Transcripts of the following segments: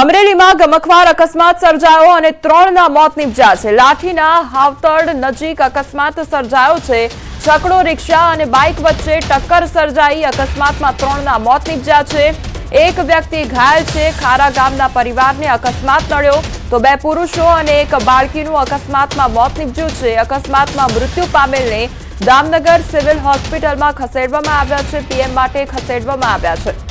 અમરેલીમાં ગમખવાર અકસ્માત સર્જાયો અને ત્રણના મોત નિપજ્યા છે. લાઠીના હાવતડ નજીક અકસ્માત સર્જાયો છે. છકડો, રિક્ષા અને બાઇક વચ્ચે ટક્કર સર્જાઈ અકસ્માતમાં ત્રણના મોત નિપજ્યા છે. એક વ્યક્તિ ઘાયલ છે. ખારા ગામના પરિવારને અકસ્માત નડ્યો તો બે પુરુષો અને એક બાળકીનું અકસ્માતમાં મોત નિપજ્યું છે. અકસ્માતમાં મૃત્યુ પામેલને દામનગર સિવિલ હોસ્પિટલમાં ખસેડવામાં આવ્યા છે. પીએમ માટે ખસેડવામાં આવ્યા છે.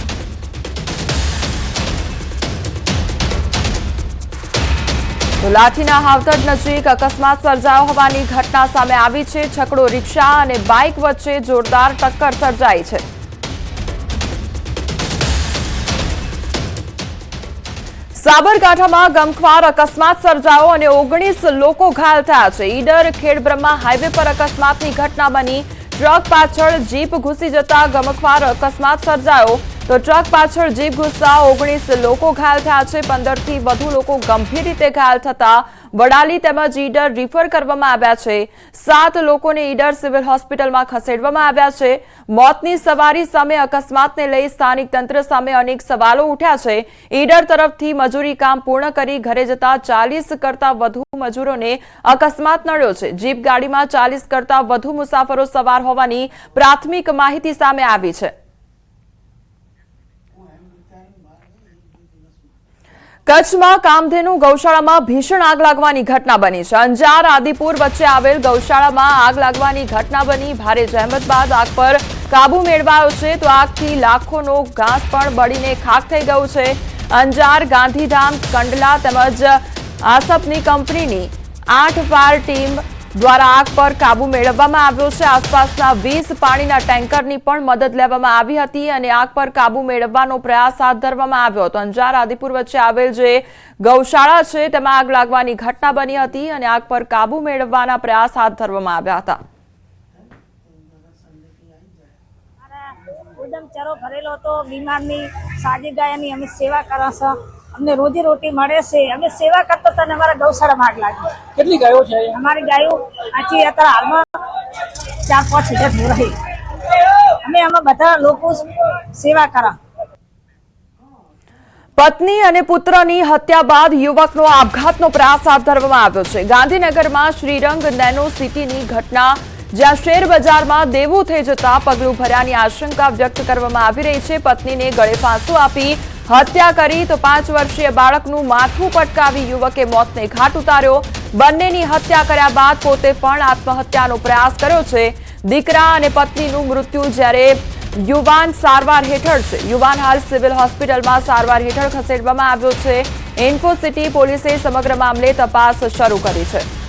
લાઠીના હાવતડ નજીક અકસ્માત સર્જાયો હોવાની ઘટના સામે આવી છે. છકડો રિક્ષા અને બાઇક વચ્ચે જોરદાર ટક્કર સર્જાઈ છે. સાબરકાંઠામાં ગમખ્વાર અકસ્માત સર્જાયો અને ઓગણીસ લોકો ઘાયલ થયા છે. ઈડર, ખેડબ્રહ્મા હાઈવે પર અકસ્માતની ઘટના બની. ટ્રક પાછળ જીપ ઘૂસી જતા ગમખ્વાર અકસ્માત સર્જાયો. તો ટ્રક પાછળ જીપ ઘુસતા ઓગણીસ લોકો ઘાયલ થયા છે. પંદરથી વધુ લોકો ગંભીર રીતે ઘાયલ થતા વડાલી તેમજ ઈડર રિફર કરવામાં આવ્યા છે. સાત લોકોને ઈડર સિવિલ હોસ્પિટલમાં ખસેડવામાં આવ્યા છે. મોતની સવારી સામે અકસ્માતને લઈ સ્થાનિક તંત્ર સામે અનેક સવાલો ઉઠ્યા છે. ઈડર તરફથી મજૂરી કામ પૂર્ણ કરી ઘરે જતા ચાલીસ કરતા વધુ મજૂરોને અકસ્માત નડ્યો છે. જીપ ગાડીમાં ચાલીસ કરતા વધુ મુસાફરો સવાર હોવાની પ્રાથમિક માહિતી સામે આવી છે. કચ્છમાં કામધેનુ ગૌશાળામાં ભીષણ આગ લાગવાની ઘટના બની છે. અંજાર, આદિપુર વચ્ચે આવેલ ગૌશાળામાં આગ લાગવાની ઘટના બની. ભારે જહેમત બાદ આગ પર કાબુ મેળવાયો છે તો આગથી લાખોનો ઘાસ પણ બળીને ખાક થઈ ગયું છે. અંજાર, ગાંધીધામ, કંડલા તેમજ આસપની કંપનીની આઠ વાર ટીમ દ્વારા આગ પર કાબુ મેળવવામાં આવ્યો છે. આસપાસના વીસ પાણીના ટેન્કરની પણ મદદ લેવામાં આવી હતી અને આગ પર કાબુ મેળવવાનો પ્રયાસ હાથ ધરવામાં આવ્યો હતો. અંજાર આદિપુર વચ્ચે આવેલ જે ગૌશાળા છે, તેમાં આગ લાગવાની ઘટના બની હતી અને આગ પર કાબુ મેળવવાના પ્રયાસ હાથ ધરવામાં આવ્યા હતા. એકદમ ચરો ભરેલો હતો. બીમારની સાજી ગાયની અમે સેવા કરો અમને રોજી રોટી મળે છે. અમે સેવા કરતો તને અમારા ગૌશાળામાં આગ લાગે. કેટલી ગાયો છે અમારી ગાયો આથી અત્યારે હાલમાં ચાર પાંચ હજાર રહી. અમે આમાં બધા લોકો સેવા કરા. પત્ની અને પુત્રની હત્યા બાદ યુવકનો આપઘાતનો પ્રયાસ હાથ ધરવામાં આવ્યો છે. ગાંધીનગરમાં શ્રીરંગ નેનો સિટીની ઘટના જ્યાં શેર બજારમાં દેવું થઈ જતા પગલું ભર્યાની આશંકા વ્યક્ત કરવામાં આવી રહી છે. પત્નીને ગળે ફાંસો આપી હત્યા કરી તો પાંચ વર્ષીય બાળકનું માથું પટકાવી યુવકે મોતને ઘાટ ઉતાર્યો. બંનેની હત્યા કર્યા બાદ પોતે પણ આત્મહત્યાનો પ્રયાસ કર્યો છે. દીકરા અને પત્નીનું મૃત્યુ જ્યારે યુવાન સારવાર હેઠળ છે. યુવાન હાલ સિવિલ હોસ્પિટલમાં સારવાર હેઠળ ખસેડવામાં આવ્યો છે. ઇન્ફોસિટી પોલીસે સમગ્ર મામલે તપાસ શરૂ કરી છે.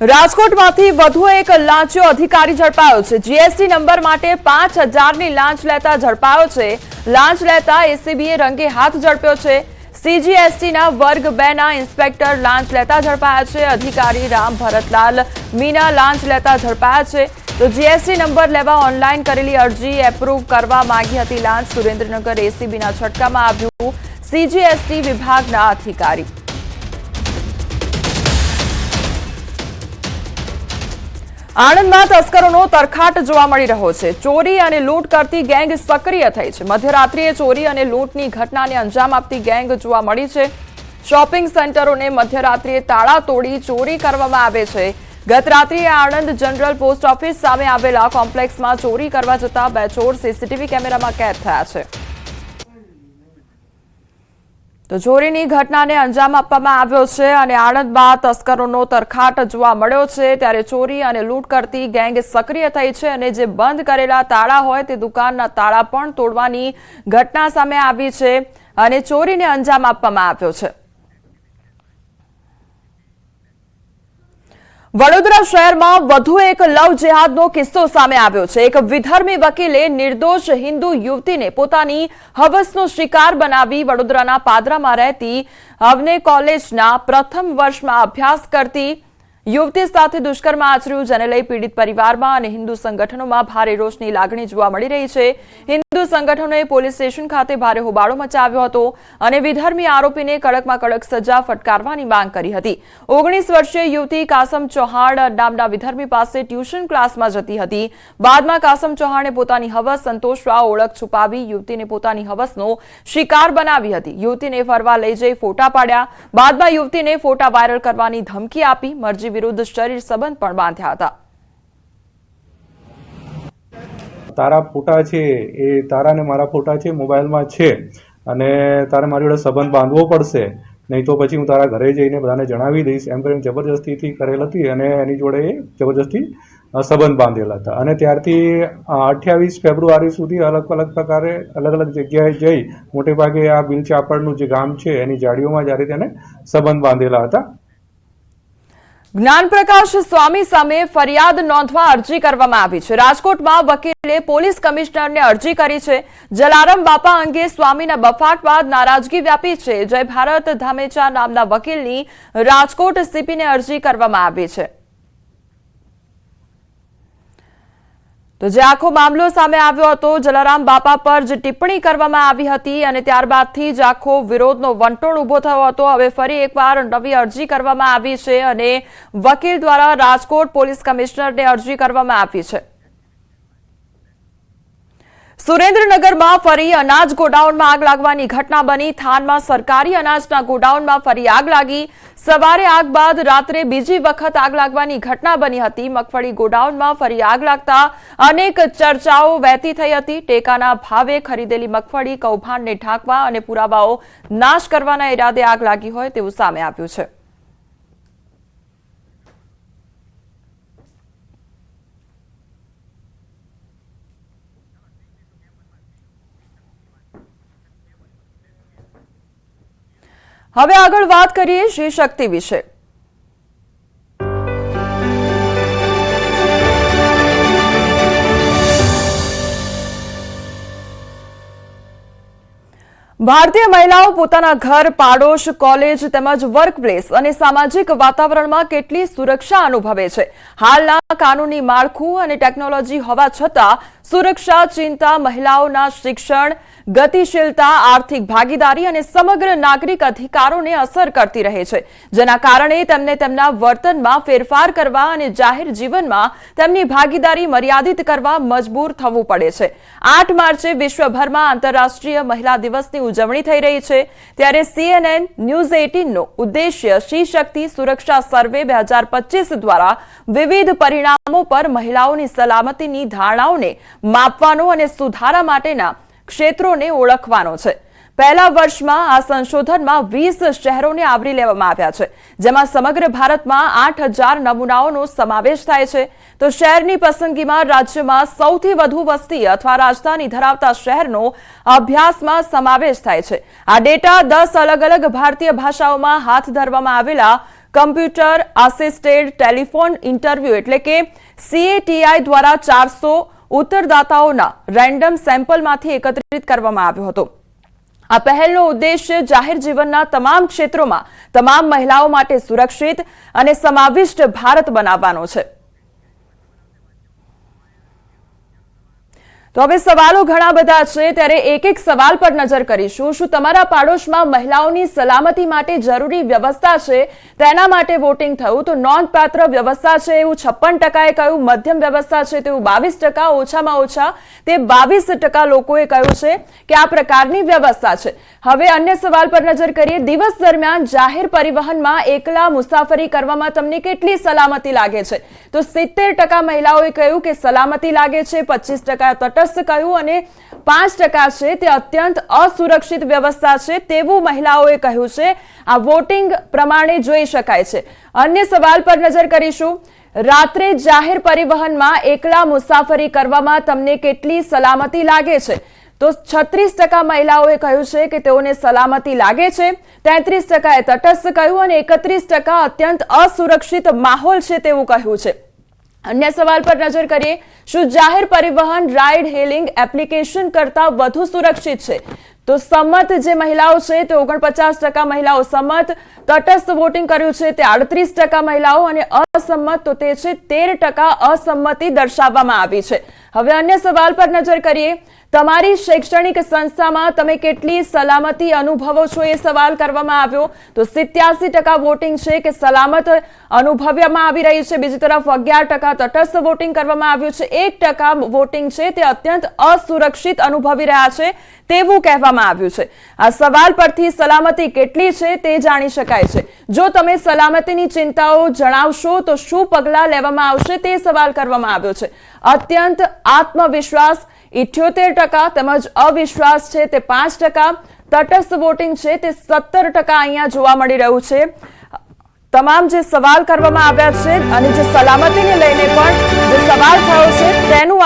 રાજકોટમાંથી વધુ એક લાંચો અધિકારી ઝડપાયો છે. જીએસટી નંબર માટે પાંચ હજારની લાંચ લેતા ઝડપાયો છે. લાંચ લેતા એસીબીએ રંગે હાથ ઝડપ્યો છે. સીજીએસટીના વર્ગ બે ના ઇન્સ્પેક્ટર લાંચ લેતા ઝડપાયા છે. અધિકારી રામ ભરતલાલ મીના લાંચ લેતા ઝડપાયા છે. તો જીએસટી નંબર લેવા ઓનલાઈન કરેલી અરજી એપ્રુવ કરવા માંગી હતી લાંચ. સુરેન્દ્રનગર એસીબીના છટકામાં આવ્યું સીજીએસટી વિભાગના અધિકારી. આણંદમાં તસ્કરોનો તરખાટ જોવા મળી રહ્યો છે. ચોરી અને લૂંટ કરતી ગેંગ સક્રિય થઈ છે. મધ્યરાત્રિએ ચોરી અને લૂંટની ઘટનાને અંજામ આપતી ગેંગ જોવા મળી છે. શોપિંગ સેન્ટરોને મધ્યરાત્રિએ તાળા તોડી ચોરી કરવામાં આવે છે. ગત રાત્રિએ આણંદ જનરલ પોસ્ટ ઓફિસ સામે આવેલા કોમ્પ્લેક્સમાં ચોરી કરવા જતા બે ચોર સીસીટીવી કેમેરામાં કેદ થયા છે. તો ચોરીની ઘટનાને અંજામ આપવામાં આવ્યો છે અને આણંદમાં તસ્કરોનો તરખાટ જોવા મળ્યો છે. ત્યારે ચોરી અને લૂંટ કરતી ગેંગ સક્રિય થઈ છે અને જે બંધ કરેલા તાળા હોય તે દુકાનના તાળા પણ તોડવાની ઘટના સામે આવી છે અને ચોરીને અંજામ આપવામાં આવ્યો છે. વડોદરા શહેરમાં વધુ એક લવ જેહાદનો કિસ્સો સામે આવ્યો છે. એક વિધર્મી વકીલે નિર્દોષ હિન્દુ યુવતીને પોતાની હવસનો શિકાર બનાવી વડોદરાના પાદરામાં રહેતી હવને કોલેજના પ્રથમ વર્ષમાં અભ્યાસ કરતી યુવતી સાથે દુષ્કર્મ આચર્યું, જેને લઈ પીડિત પરિવારમાં અને હિન્દુ સંગઠનોમાં ભારે રોષની લાગણી જોવા મળી રહી છે. હિન્દુ સંગઠનોએ પોલીસ સ્ટેશન ખાતે ભારે હોબાળો મચાવ્યો હતો અને વિધર્મી આરોપીને કડકમાં કડક સજા ફટકારવાની માંગ કરી હતી. ઓગણીસ વર્ષીય યુવતી કાસમ ચૌહાણ નામના વિધર્મી પાસે ટ્યુશન ક્લાસમાં જતી હતી. બાદમાં કાસમ ચૌહાણે પોતાની હવસ સંતોષવા ઓળખ છુપાવી યુવતીને પોતાની હવસનો શિકાર બનાવી હતી. યુવતીને ફરવા લઈ જઈ ફોટા પાડ્યા. બાદમાં યુવતીને ફોટા વાયરલ કરવાની ધમકી આપી, મરજી વિરુદ્ધ શરીર સંબંધ પણ બાંધ્યા હતા. તારા ફોટા છે, એ તારા ને મારા ફોટા છે, મોબાઈલમાં છે. અને તારે મારી જોડે સંબંધ બાંધવો પડશે. નહીં તો પછી હું તારા ઘરે જઈને બધાને જણાવી દઈશ. એમ કરીને જબરજસ્તીથી કરેલ હતી અને એની જોડે જબરજસ્તી સંબંધ બાંધેલા હતા. અને ત્યારથી અઠ્યાવીસ ફેબ્રુઆરી સુધી અલગ અલગ પ્રકારે અલગ અલગ જગ્યાએ જઈ મોટે ભાગે આ બિલચાપડનું જે ગામ છે, એની જાડીઓમાં જ્યારે તેને સંબંધ બાંધેલા હતા. જ્ઞાનપ્રકાશ સ્વામી સામે ફરિયાદ નોંધવા અરજી કરવામાં આવી છે. રાજકોટમાં વકીલે પોલીસ કમિશનરને અરજી કરી છે. જલારામ બાપા અંગે સ્વામીના બફાટ બાદ નારાજગી વ્યાપી છે. જય ભારત ધામેચા નામના વકીલની રાજકોટ સીપીને અરજી કરવામાં આવી છે. તો જે આખો મામલો સામે આવ્યો હતો, જલારામ બાપા પર જે ટિપ્પણી કરવામાં આવી હતી અને ત્યારબાદથી જ આખો વિરોધનો વંટોળ ઊભો થયો હતો. હવે ફરી એકવાર નવી અરજી કરવામાં આવી છે અને વકીલ દ્વારા રાજકોટ પોલીસ કમિશનરને અરજી કરવામાં આવી છે. સુરેન્દ્રનગરમાં ફરી અનાજ ગોડાઉનમાં આગ લાગવાની ઘટના બની. થાનમાં સરકારી અનાજના ગોડાઉનમાં ફરી આગ લાગી. સવારે આગ બાદ રાત્રે બીજી વખત આગ લાગવાની ઘટના બની હતી. મગફળી ગોડાઉનમાં ફરી આગ લાગતા અનેક ચર્ચાઓ વહેતી થઈ હતી. ટેકાના ભાવે ખરીદેલી મગફળી, કૌભાંડને ઢાંકવા અને પુરાવાઓ નાશ કરવાના ઈરાદે આગ લાગી હોય તેવું સામે આવ્યું છે. હવે આગળ વાત કરીએ શ્રી શક્તિ વિશે. ભારતીય મહિલાઓ પોતાના ઘર, પાડોશ, કોલેજ તેમજ વર્કપ્લેસ અને સામાજિક વાતાવરણમાં કેટલી સુરક્ષા અનુભવે છે? હાલના કાનૂની માળખું અને ટેકનોલોજી હોવા છતાં સુરક્ષા, ચિંતા, મહિલાઓના શિક્ષણ ગતિશીલતા, આર્થિક ભાગીદારી અને સમગ્ર નાગરિક અધિકારોને અસર કરતી રહે છે. જેના કારણે તેમને તેમના વર્તનમાં ફેરફાર કરવા અને જાહેર જીવનમાં તેમની ભાગીદારી મર્યાદિત કરવા મજબૂર થવું પડે છે. આઠ માર્ચે વિશ્વભરમાં આંતરરાષ્ટ્રીય મહિલા દિવસની ઉજવણી થઈ રહી છે. ત્યારે સીએનએન ન્યૂઝ એટીનનો ઉદ્દેશ્ય શ્રી શક્તિ સુરક્ષા સર્વે બે હજાર પચીસ દ્વારા વિવિધ પરિણામો પર મહિલાઓની સલામતીની ધારણાઓને માપવાનો અને સુધારા માટેના ક્ષેત્રોને ઓળખવાનો છે. પહેલા વર્ષમાં આ સંશોધનમાં વીસ શહેરોને આવરી લેવામાં આવ્યા છે, જેમાં સમગ્ર ભારતમાં આઠ હજાર નમૂનાઓનો સમાવેશ થાય છે. તો શહેરની પસંદગીમાં રાજ્યમાં સૌથી વધુ વસ્તી અથવા રાજધાની ધરાવતા શહેરનો અભ્યાસમાં સમાવેશ થાય છે. આ ડેટા દસ અલગ અલગ ભારતીય ભાષાઓમાં હાથ ધરવામાં આવેલા કમ્પ્યુટર, આસિસ્ટેડ, ટેલિફોન, ઇન્ટરવ્યુ એટલે કે સીએટીઆઈ દ્વારા ચારસો ઉત્તરદાતાઓના રેન્ડમ સેમ્પલમાંથી એકત્રિત કરવામાં આવ્યો હતો. આ પહેલનો ઉદ્દેશ્ય જાહેર જીવનના તમામ ક્ષેત્રોમાં તમામ મહિલાઓ માટે સુરક્ષિત અને સમાવિષ્ટ ભારત બનાવવાનો છે. તો હવે સવાલો ઘણા બધા છે. ત્યારે એક એક સવાલ પર નજર કરીશું. શું તમારા પાડોશમાં મહિલાઓની સલામતી માટે જરૂરી વ્યવસ્થા છે? તેના માટે વોટિંગ થયું. તો નોંધપાત્ર વ્યવસ્થા છે એવું છપ્પન ટકાએ કહ્યું. મધ્યમ વ્યવસ્થા છે તેવું બાવીસ ટકા, ઓછામાં ઓછા તે બાવીસ ટકા લોકોએ કહ્યું છે કે આ પ્રકારની વ્યવસ્થા છે. હવે અન્ય સવાલ પર નજર કરીએ. દિવસ દરમિયાન જાહેર પરિવહનમાં એકલા મુસાફરી કરવામાં તમને કેટલી સલામતી લાગે છે? તો સિત્તેર ટકા મહિલાઓએ કહ્યું કે સલામતી લાગે છે. પચીસ ટકા તટસ્થ કહ્યું અને પાંચ ટકા છે તે અત્યંત અસુરક્ષિત વ્યવસ્થા છે તેવું મહિલાઓએ કહ્યું છે. આ વોટિંગ પ્રમાણે જોઈ શકાય છે. અન્ય સવાલ પર નજર કરીશું. રાત્રે જાહેર પરિવહનમાં એકલા મુસાફરી કરવામાં તમને કેટલી સલામતી લાગે છે? તો છત્રીસ ટકા મહિલાઓએ કહ્યું છે કે તેઓને સલામતી લાગે છે. તેત્રીસ ટકાએ તટસ્થ કહ્યું અને એકત્રીસ ટકા અત્યંત અસુરક્ષિત માહોલ છે તેવું કહ્યું છે. અન્ય સવાલ પર નજર કરીએ, શું જાહેર પરિવહન રાઇડ હેલિંગ એપ્લિકેશન કરતા વધુ સુરક્ષિત છે? તો સંમત જે મહિલાઓ છે, તે ઓગણપચાસ ટકા મહિલાઓ સંમત, તટસ્થ વોટિંગ કર્યું છે, તે આડત્રીસ ટકા મહિલાઓ અને અસંમત, તો તે છે તેર ટકા અસંમતિ દર્શાવવામાં આવી છે. હવે અન્ય સવાલ પર નજર કરીએ તમારી શૈક્ષણિક સંસ્થામાં તમે કેટલી સલામતી અનુભવો છો એ સવાલ કરવામાં આવ્યો. તો સિત્યાસી ટકા વોટિંગ છે કે સલામત અનુભવવામાં આવી રહી છે. બીજી તરફ અગિયાર ટકા તટસ્થ વોટિંગ કરવામાં આવ્યું છે. એક ટકા વોટિંગ છે તે અત્યંત અસુરક્ષિત અનુભવી રહ્યા છે તેવું કહેવામાં આવ્યું છે. આ સવાલ પરથી સલામતી કેટલી છે તે જાણી શકાય છે. જો તમે સલામતીની ચિંતાઓ જણાવશો તો શું પગલાં લેવામાં આવશે તે સવાલ કરવામાં આવ્યો છે. અત્યંત આત્મવિશ્વાસ ઇઠ્યોતેર ટકા તેમજ અવિશ્વાસ છે તે પાંચ ટકા. તટસ્થ વોટિંગ છે તે સત્તર ટકા અહીંયા જોવા મળી રહ્યું છે. તમામ જે સવાલ કરવામાં આવ્યા છે અને જે સલામતીને લઈને પણ જે સવાલ થયો છે તેનું